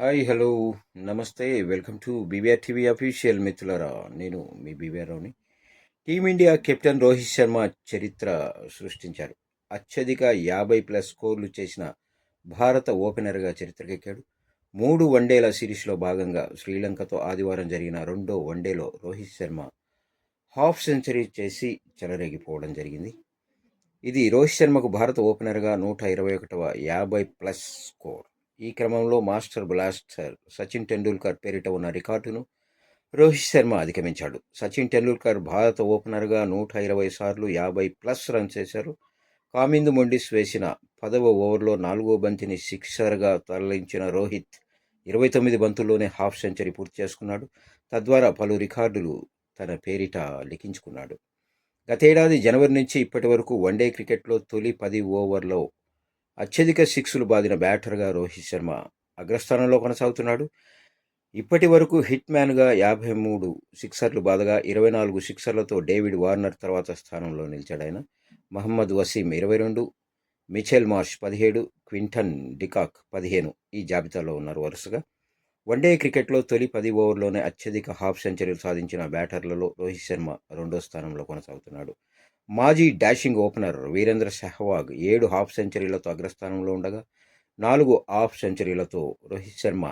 Hi hello నమస్తే. Welcome to BBR TV official మిత్రులరా. నేను మీ BVR రావుని. Team India captain Rohit Sharma చరిత్ర సృష్టించారు అత్యధిక యాభై ప్లస్ స్కోర్లు చేసిన భారత ఓపెనర్గా చరిత్రకెక్కాడు. మూడు వన్డేల సిరీస్లో భాగంగా శ్రీలంకతో ఆదివారం జరిగిన రెండో వన్డేలో రోహిత్ శర్మ హాఫ్ సెంచరీ చేసి చెలరేగిపోవడం జరిగింది. ఇది రోహిత్ శర్మకు భారత ఓపెనర్గా నూట ఇరవై ఒకటవ యాభై ప్లస్ స్కోర్. ఈ క్రమంలో మాస్టర్ బ్లాస్టర్ సచిన్ టెండూల్కర్ పేరిట ఉన్న రికార్డును రోహిత్ శర్మ అధిగమించాడు. సచిన్ టెండూల్కర్ భారత ఓపెనర్గా నూట ఇరవై సార్లు యాభై ప్లస్ రన్ చేశారు. కామిందు మొండిస్ వేసిన పదవ ఓవర్లో నాలుగో బంతిని సిక్సర్గా తరలించిన రోహిత్ ఇరవై తొమ్మిది బంతుల్లోనే హాఫ్ సెంచరీ పూర్తి చేసుకున్నాడు. తద్వారా పలు రికార్డులు తన పేరిట లిఖించుకున్నాడు. గతేడాది జనవరి నుంచి ఇప్పటి వరకు వన్డే క్రికెట్లో తొలి పది ఓవర్లో అత్యధిక సిక్స్లు బాదిన బ్యాటర్గా రోహిత్ శర్మ అగ్రస్థానంలో కొనసాగుతున్నాడు. ఇప్పటి వరకు హిట్ మ్యాన్గా యాభై మూడు సిక్సర్లు బాదగా ఇరవై నాలుగు సిక్సర్లతో డేవిడ్ వార్నర్ తర్వాత స్థానంలో నిలిచాడు ఆయన మహమ్మద్ వసీం ఇరవై రెండు మిచెల్ మార్ష్ పదిహేడు క్వింటన్ డికాక్ పదిహేను ఈ జాబితాలో ఉన్నారు వరుసగా. వన్డే క్రికెట్లో తొలి పది ఓవర్లోనే అత్యధిక హాఫ్ సెంచరీలు సాధించిన బ్యాటర్లలో రోహిత్ శర్మ రెండో స్థానంలో కొనసాగుతున్నాడు. మాజీ డాషింగ్ ఓపెనర్ వీరేంద్ర సెహ్వాగ్ ఏడు హాఫ్ సెంచరీలతో అగ్రస్థానంలో ఉండగా నాలుగు హాఫ్ సెంచరీలతో రోహిత్ శర్మ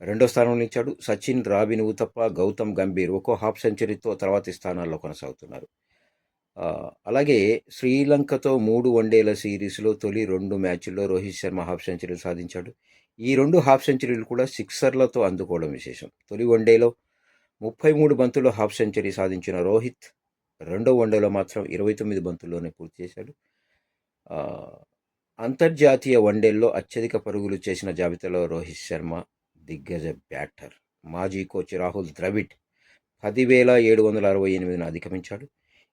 రెండో స్థానంలో నిలిచాడు. సచిన్ రాబిన్ ఉతప్ప గౌతమ్ గంభీర్ ఒక్కో హాఫ్ సెంచరీతో తర్వాతి స్థానాల్లో కొనసాగుతున్నారు. అలాగే శ్రీలంకతో మూడు వన్డేల సిరీస్లో తొలి రెండు మ్యాచ్ల్లో రోహిత్ శర్మ హాఫ్ సెంచరీలు సాధించాడు. ఈ రెండు హాఫ్ సెంచరీలు కూడా సిక్సర్లతో అందుకోవడం విశేషం. తొలి వన్డేలో ముప్పై మూడు బంతుల్లో హాఫ్ సెంచరీ సాధించిన రోహిత్ రెండో వన్డేలో మాత్రం ఇరవై తొమ్మిది బంతుల్లోనే పూర్తి చేశాడు. అంతర్జాతీయ వన్డేల్లో అత్యధిక పరుగులు చేసిన జాబితాలో రోహిత్ శర్మ దిగ్గజ బ్యాటర్. మాజీ కోచ్ రాహుల్ ద్రవిడ్ పదివేల ఏడు వందల అరవై ఎనిమిదిని అధిగమించాడు.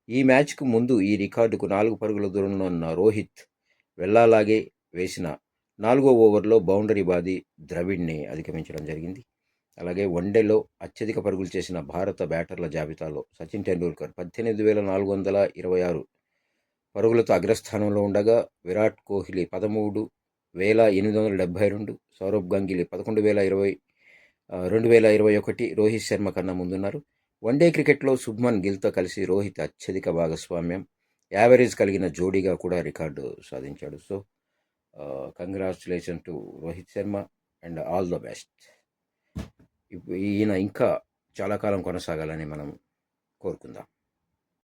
ఈ మ్యాచ్కు ముందు ఈ రికార్డుకు నాలుగు పరుగుల దూరంలో ఉన్న రోహిత్ వెళ్ళాలాగే వేసిన నాలుగో ఓవర్లో బౌండరీ బాది ద్రవిడ్ని అధిగమించడం జరిగింది. అలాగే వన్డేలో అత్యధిక పరుగులు చేసిన భారత బ్యాటర్ల జాబితాలో సచిన్ టెండూల్కర్ పద్దెనిమిది వేల నాలుగు వందల ఇరవై ఆరు పరుగులతో అగ్రస్థానంలో ఉండగా విరాట్ కోహ్లీ పదమూడు వేల ఎనిమిది వందల డెబ్బై రెండు సౌరభ్ గంగిలీ పదకొండు వేల ఇరవై రెండు వేల ఇరవై ఒకటి రోహిత్ శర్మ కన్నా ముందున్నారు. వన్డే క్రికెట్లో శుభ్మన్ గిల్తో కలిసి రోహిత్ అత్యధిక భాగస్వామ్యం యావరేజ్ కలిగిన జోడీగా కూడా రికార్డు సాధించాడు. So congratulation to Rohit Sharma and all the best. ఈయన ఇంకా చాలా కాలం కొనసాగాలని మనం కోరుకుందాం.